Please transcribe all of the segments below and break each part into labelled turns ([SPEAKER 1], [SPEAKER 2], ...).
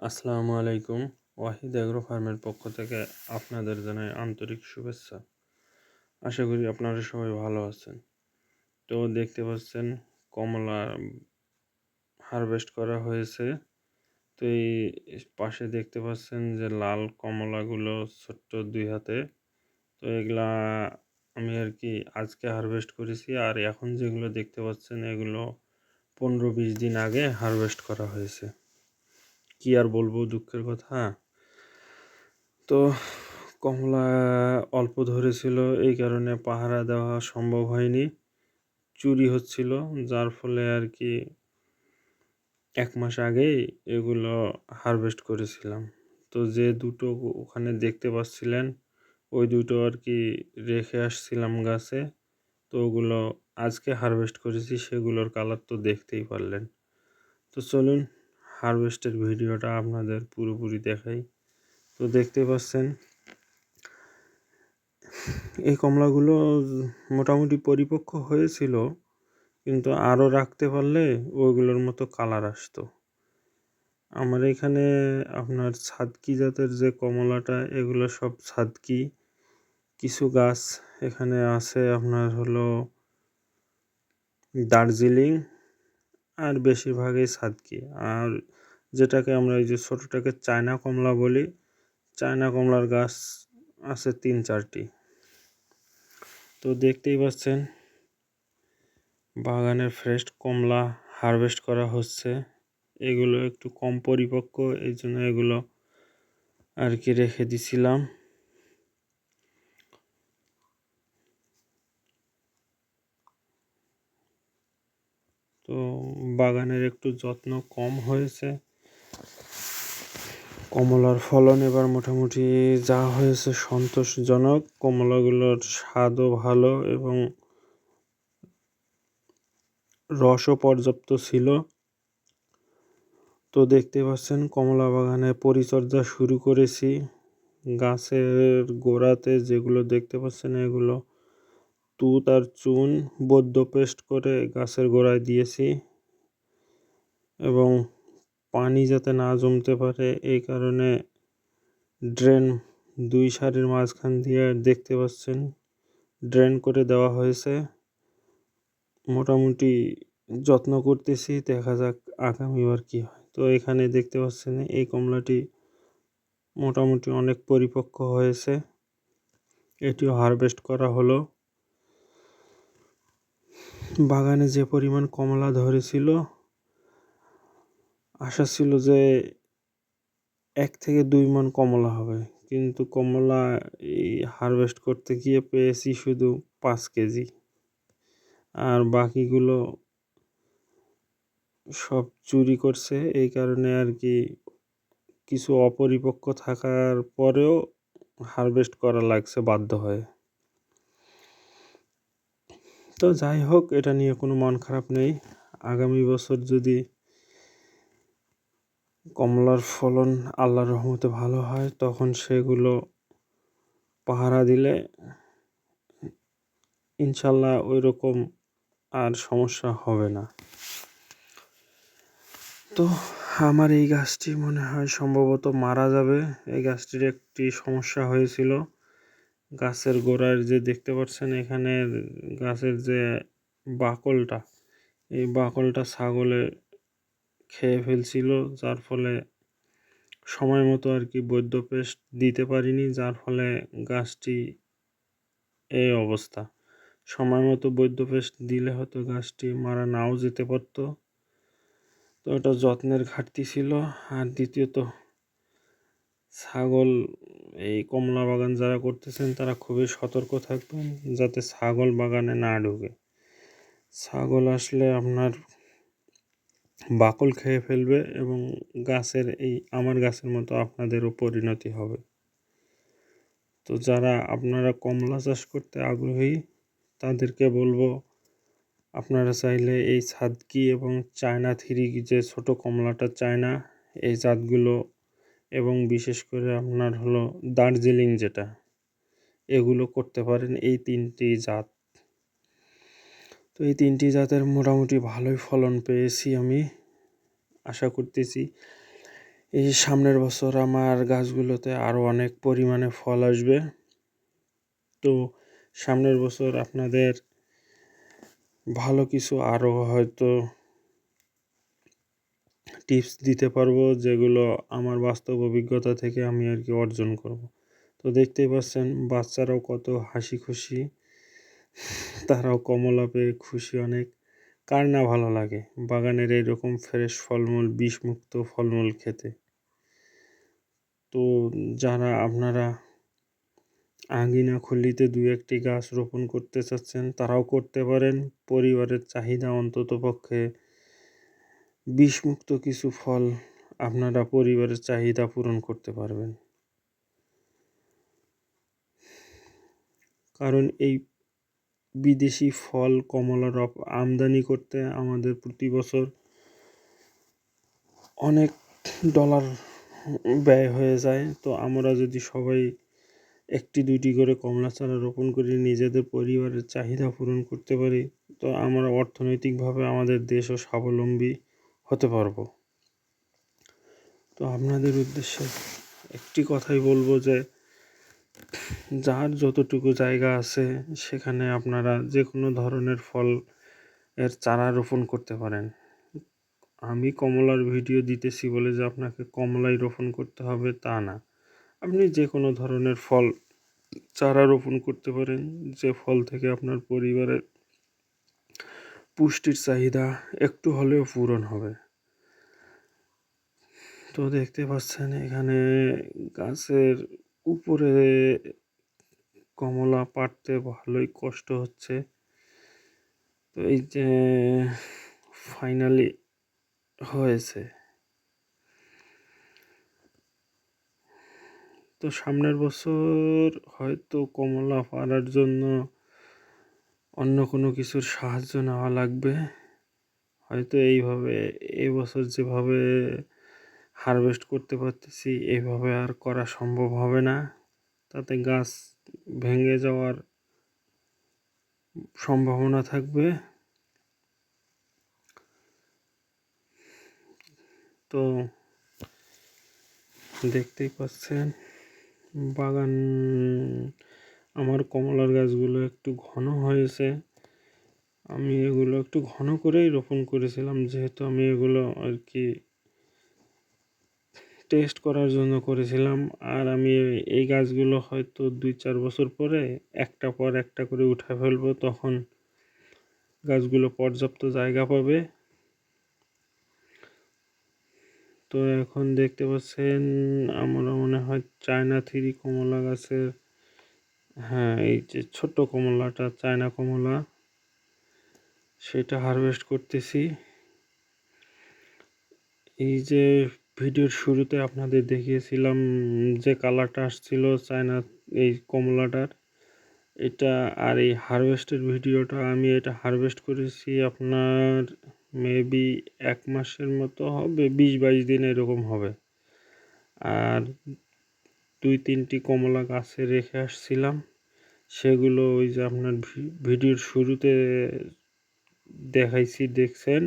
[SPEAKER 1] আসসালামু আলাইকুম। ওয়াহিদ অ্যাগ্রো ফার্মের পক্ষ থেকে আপনাদের জানাই আন্তরিক শুভেচ্ছা। আশা করি আপনারা সবাই ভালো আছেন। তো দেখতে পাচ্ছেন, কমলা হারভেস্ট করা হয়েছে। তো এই পাশে দেখতে পাচ্ছেন যে লাল কমলাগুলো ছোট্ট দুই হাতে। তো এগুলা আমি আর কি আজকে হারভেস্ট করেছি। আর এখন যেগুলো দেখতে পাচ্ছেন, এগুলো পনেরো বিশ দিন আগে হারভেস্ট করা হয়েছে। কি আর বলব দুঃখের কথা তো কমলা অল্প ধরেছিল, এই কারণে পাহারা দেওয়া সম্ভব হয়নি। চুরি হচ্ছিল, যার ফলে আর কি এক মাস আগেই এগুলো হারভেস্ট করেছিলাম। তো যে দুটো ওখানে দেখতে পাচ্ছিলেন, ওই দুটো আর কি রেখে আসছিলাম গাছে। তো ওগুলো আজকে হারভেস্ট করেছি, সেগুলোর কালার তো দেখতেই পারলেন। তো চলুন হারভেস্টের ভিডিওটা আপনাদের পুরোপুরি দেখাই। তো দেখতে পাচ্ছেন, এই কমলাগুলো মোটামুটি পরিপক্ক হয়েছিল, কিন্তু আরও রাখতে পারলে ওইগুলোর মতো কালার আসতো। আমার এখানে আপনার ছাদকি জাতের যে কমলাটা, এগুলো সব ছাদকি। কিছু গাছ এখানে আছে আপনার হলো দার্জিলিং আর বেশিরভাগই সাদকি আর যেটাকে আমরা এই যে ছোটোটাকে চায়না কমলা বলি, চায়না কমলার গাছ আছে তিন চারটি। তো দেখতেই পাচ্ছেন বাগানের ফ্রেশ কমলা হারভেস্ট করা হচ্ছে। এগুলো একটু কম পরিপক্ক, এই জন্য এগুলো আর কি রেখে দিছিলাম তো বাগানের একটু যত্ন কম হয়েছে। কমলার ফলন এবার মোটামুটি যা হয়েছে সন্তোষজনক। কমলাগুলোর স্বাদও ভালো এবং রসও পর্যাপ্ত ছিল। তো দেখতে পাচ্ছেন, কমলা বাগানে পরিচর্যা শুরু করেছি। গাছের গোড়াতে যেগুলো দেখতে পাচ্ছেন, এগুলো তুত আর চুন বদ্য পেস্ট করে গাছের গোড়ায় দিয়েছি। এবং পানি যাতে না জমতে পারে, এই কারণে ড্রেন দুই সারির মাঝখান দিয়ে দেখতে পাচ্ছেন, ড্রেন করে দেওয়া হয়েছে। মোটামুটি যত্ন করতেছি, দেখা যাক আগামীবার কী হয়। তো এখানে দেখতে পাচ্ছেন, এই কমলাটি মোটামুটি অনেক পরিপক্ক হয়েছে। এটিও হারভেস্ট করা হলো। বাগানে যে পরিমাণ কমলা ধরেছিল আশা ছিল যে এক থেকে দুই মন কমলা হবে। কিন্তু কমলা এই হারভেস্ট করতে গিয়ে পেয়েছি শুধু পাঁচ কেজি। আর বাকিগুলো সব চুরি করছে। এই কারণে আর কি কিছু অপরিপক্ক থাকার পরেও হারভেস্ট করা লাগছে বাধ্য হয়ে। তো যাই হোক, এটা নিয়ে কোনো মন খারাপ নেই। আগামী বছর যদি কমলার ফলন আল্লাহর রহমতে ভালো হয়, তখন সেগুলো পাহারা দিলে ইনশাল্লাহ ওই রকম আর সমস্যা হবে না। তো আমার এই গাছটি মনে হয় সম্ভবত মারা যাবে। এই গাছটির একটি সমস্যা হয়েছিল। গাছের গোড়ার যে দেখতে পাচ্ছেন এখানে গাছের যে বাকলটা, এই বাকলটা ছাগলে খেয়ে ফেলছিল, যার ফলে সময় মতো আর কি বৈদ্য পেস্ট দিতে পারিনি, যার ফলে গাছটি এই অবস্থা। সময় মতো বৈদ্য পেস্ট দিলে হয়তো গাছটি মারা নাও যেতে পারত। তো এটা যত্নের ঘাটতি ছিল। আর দ্বিতীয়ত, ছাগল, এই কমলা বাগান যারা করতেছেন, তারা খুবই সতর্ক থাকবেন, যাতে ছাগল বাগানে না ঢুকে। ছাগল আসলে আপনার বাকল খেয়ে ফেলবে এবং গাছের এই আমার গাছের মতো আপনাদেরও পরিণতি হবে। তো যারা আপনারা কমলা চাষ করতে আগ্রহী, তাদেরকে বলব, আপনারা চাইলে এই ছাদকি এবং চায়না থ্রি যে ছোট কমলাটা চায়না, এই জাতগুলো এবং বিশেষ করে আপনার হলো দার্জিলিং যেটা, এগুলো করতে পারেন এই তিনটি জাত। তো এই তিনটি জাতের মোটামুটি ভালোই ফলন পেয়েছি আমি, আশা করতেছি। এই সামনের বছর আমার গাছগুলোতে আরও অনেক পরিমাণে ফল আসবে। তো সামনের বছর আপনাদের ভালো কিছু আরও হয়তো টিপস দিতে পারব, যেগুলো আমার বাস্তব অভিজ্ঞতা থেকে আমি আর কি অর্জন করব। তো দেখতেই পাচ্ছেন, বাচ্চারাও কত হাসি খুশি তারাও কমলা পেয়ে খুশি অনেক। কার না ভালো লাগে? বাগানের এইরকম ফ্রেশ ফলমূল, বিষমুক্ত ফলমূল খেতে। তো যারা আপনারা আঙ্গিনা খুলিতে দু একটি গাছ রোপণ করতে চাচ্ছেন, তারাও করতে পারেন। পরিবারের চাহিদা অন্তত পক্ষে বিষমুক্ত কিছু ফল আপনারা পরিবারের চাহিদা পূরণ করতে পারবেন। কারণ এই বিদেশি ফল, কমলা কমলার আমদানি করতে আমাদের প্রতি বছর অনেক ডলার ব্যয় হয়ে যায়। তো আমরা যদি সবাই একটি, দুইটি করে কমলা চারা রোপণ করে, নিজেদের পরিবারের চাহিদা পূরণ করতে পারি, তো আমরা অর্থনৈতিকভাবে আমাদের দেশও স্বাবলম্বী হতে পারব। তো আপনাদের উদ্দেশ্যে একটি কথাই বলব যে যার যতটুকু জায়গা আছে, সেখানে আপনারা যে কোনো ধরনের ফল এর চারা রোপণ করতে পারেন। আমি কমলার ভিডিও দিতেছি বলে যে আপনাকে কমলাই রোপণ করতে হবে তা না। আপনি যে কোনো ধরনের ফল চারা রোপণ করতে পারেন, যে ফল থেকে আপনার পরিবারের পুষ্টির চাহিদা একটু হলেও পূরণ হবে। তো দেখতে পাচ্ছেন এখানে গাছের উপরে কমলা পাড়তে ভালোই কষ্ট হচ্ছে। তো এই যে ফাইনালি হয়েছে। তো সামনের বছর হয়তো কমলা পাড়ার জন্য অন্য কোনো কিছুর সাহায্য নেওয়া লাগবে। হয়তো এইভাবে এবছর যেভাবে হারভেস্ট করতে পারতেছি, এভাবে আর করা সম্ভব হবে না। তাতে গাছ ভেঙে যাওয়ার সম্ভাবনা থাকবে। তো দেখতেই পাচ্ছেন, বাগান, আমার কমলার গাছগুলো একটু ঘন হয়েছে। আমি এগুলো একটু ঘন করেই রোপণ করেছিলাম, যেহেতু আমি এগুলো আর কি টেস্ট করার জন্য করেছিলাম। আর আমি এই গাছগুলো হয়তো দুই চার বছর পরে একটা পর একটা করে উঠে ফেলব, তখন গাছগুলো পর্যাপ্ত জায়গা পাবে। তো এখন দেখতে পাচ্ছেন আমরা মনে হয় চায়না থ্রি কমলা গাছের হ্যাঁ এই যে ছোট্ট কমলাটা, চায়না কমলা, সেটা হারভেস্ট করতেছি। এই যে ভিডিওর শুরুতে আপনাদের দেখিয়েছিলাম যে কালারটা আসছিল চায়না, এই কমলাটার। এটা আর এই হারভেস্টের ভিডিওটা আমি এটা হারভেস্ট করেছি আপনার মেবি এক মাসের মতো হবে, বিশ বাইশ দিন এরকম হবে। আর দুই তিনটি কমলা গাছে রেখে আসছিলাম। সেগুলো ওই যে আপনার ভিডিওর শুরুতে দেখাইছি, দেখছেন।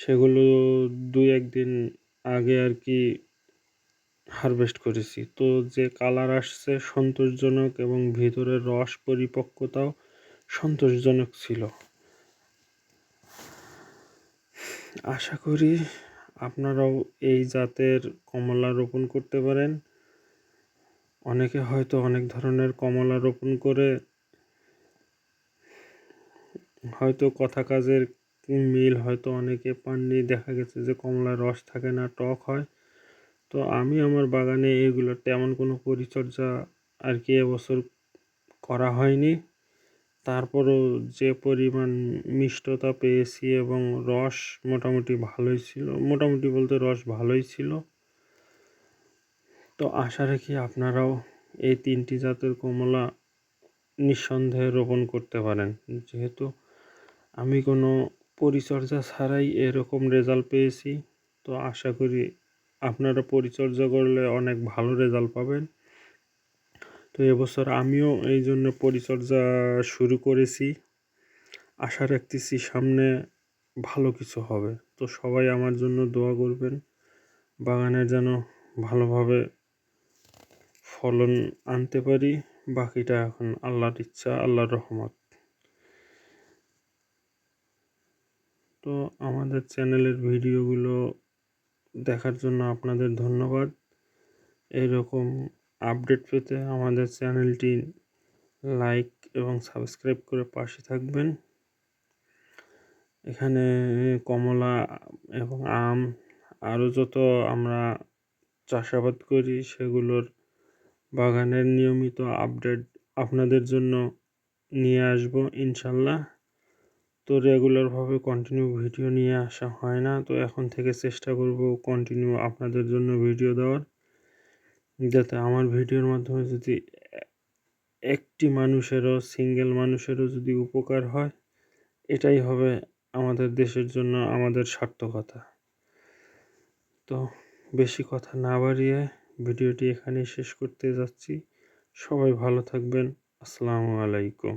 [SPEAKER 1] সেগুলো দুই একদিন আগে আর কি হারভেস্ট করেছি। তো যে কালার আসছে সন্তোষজনক এবং ভিতরের রস পরিপক্কতাও সন্তোষজনক ছিল। আশা করি আপনারাও এই জাতের কমলা রোপণ করতে পারেন। অনেকে হয়তো অনেক ধরনের কমলা রোপণ করে, হয়তো কথা কাজের মিল হয়তো অনেকে পাননি। দেখা গেছে যে কমলার রস থাকে না, টক হয়। তো আমি আমার বাগানে এগুলো তেমন কোনো পরিচর্যা আর কি এবছর করা হয়নি। তারপরও যে পরিমাণ মিষ্টতা পেয়েছি এবং রস মোটামুটি ভালোই ছিল, মোটামুটি বলতে রস ভালোই ছিল। তো আশা রাখি আপনারাও এই তিনটি জাতের কমলা নিঃসন্দেহে রোপণ করতে পারেন। যেহেতু আমি কোনো পরিচর্যা ছাড়াই এরকম রেজাল্ট পেয়েছি। তো আশা করি আপনারা পরিচর্যা করলে অনেক ভালো রেজাল্ট পাবেন। তো এবছর আমিও এই জন্য পরিচর্যা শুরু করেছি। আশা রাখতেছি সামনে ভালো কিছু হবে। তো সবাই আমার জন্য দোয়া করবেন। বাগানে যেন ভালোভাবে ফলন আনতে পারি। বাকিটা এখন আল্লাহর ইচ্ছা, আল্লাহর রহমত। তো আমাদের চ্যানেলের ভিডিওগুলো দেখার জন্য আপনাদের ধন্যবাদ। এরকম আপডেট পেতে আমাদের চ্যানেলটি লাইক এবং সাবস্ক্রাইব করে পাশে থাকবেন। এখানে কমলা এবং আম আরও যত আমরা চাষাবাদ করি সেগুলোর বাগানের নিয়মিত আপডেট আপনাদের জন্য নিয়ে আসব ইনশাল্লাহ। তো রেগুলারভাবে কন্টিনিউ ভিডিও নিয়ে আসা হয় না। তো এখন থেকে চেষ্টা করব কন্টিনিউ আপনাদের জন্য ভিডিও দেওয়ার। যাতে আমার ভিডিওর মাধ্যমে যদি একটি মানুষেরও সিঙ্গেল মানুষেরও যদি উপকার হয়, এটাই হবে আমাদের দেশের জন্য আমাদের সার্থকতা। তো বেশি কথা না বাড়িয়ে ভিডিওটি এখানেই শেষ করতে যাচ্ছি। সবাই ভালো থাকবেন। আসসালামু আলাইকুম।